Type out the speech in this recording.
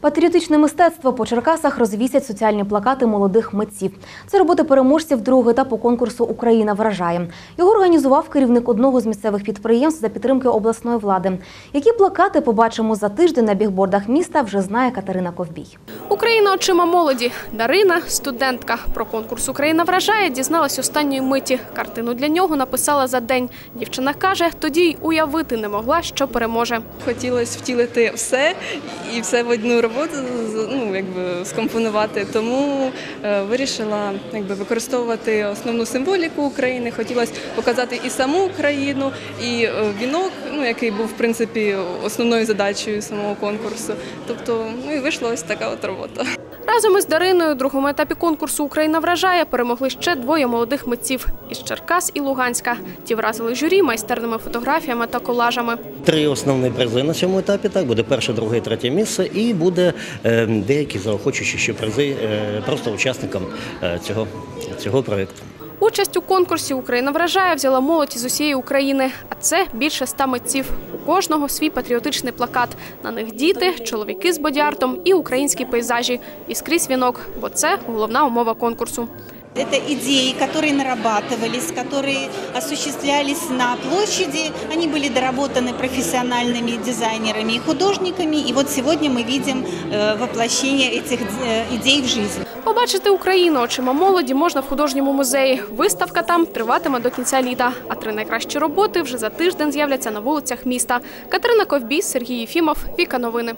Патріотичне мистецтво по Черкасах розвісять соціальні плакати молодих митців. Це роботи переможців другого етапу конкурсу Україна вражає. Його організував керівник одного з місцевих підприємств за підтримки обласної влади. Які плакати побачимо за тиждень на бігбордах міста, вже знає Катерина Ковбій. Україна очима молоді. Дарина, студентка. Про конкурс Україна вражає дізналась останньої миті. Картину для нього написала за день. Дівчина каже, тоді й уявити не могла, що переможе. Хотілося втілити все і все в одну роботу з- ну, якби, скомпонувати. Тому е, вирішила якби, використовувати основну символіку України. Хотілося показати і саму Україну, і е, вінок, ну, який був в принципі основною задачею самого конкурсу. Тобто, ну і вийшла ось така от робота. Разом із Дариною у другому етапі конкурсу Україна вражає перемогли ще двоє молодих митців із Черкас і Луганська. Ті вразили журі майстерними фотографіями та колажами. Три основні призи на цьому етапі. Так буде перше, друге, третє місце, і буде е, деякі заохочуючі ще призи е, просто учасникам е, цього, цього проєкту. Участь у конкурсі Україна вражає взяла молодь із усієї України, а це більше ста митців. У кожного свій патріотичний плакат. На них діти, чоловіки з бодіартом і українські пейзажі. І скрізь вінок, бо це головна умова конкурсу. Это идеи, которые нарабатывались, которые осуществлялись на площади. Они были доработаны профессиональными дизайнерами и художниками. И вот сегодня мы видим э, воплощение этих э, идей в жизнь. Побачити Україну очима молоді можна в художньому музеї. Виставка там триватиме до кінця літа. А три найкращі роботи вже за тиждень з'являться на вулицях міста. Катерина Ковбій, Сергій Єфімов, Віка Новини.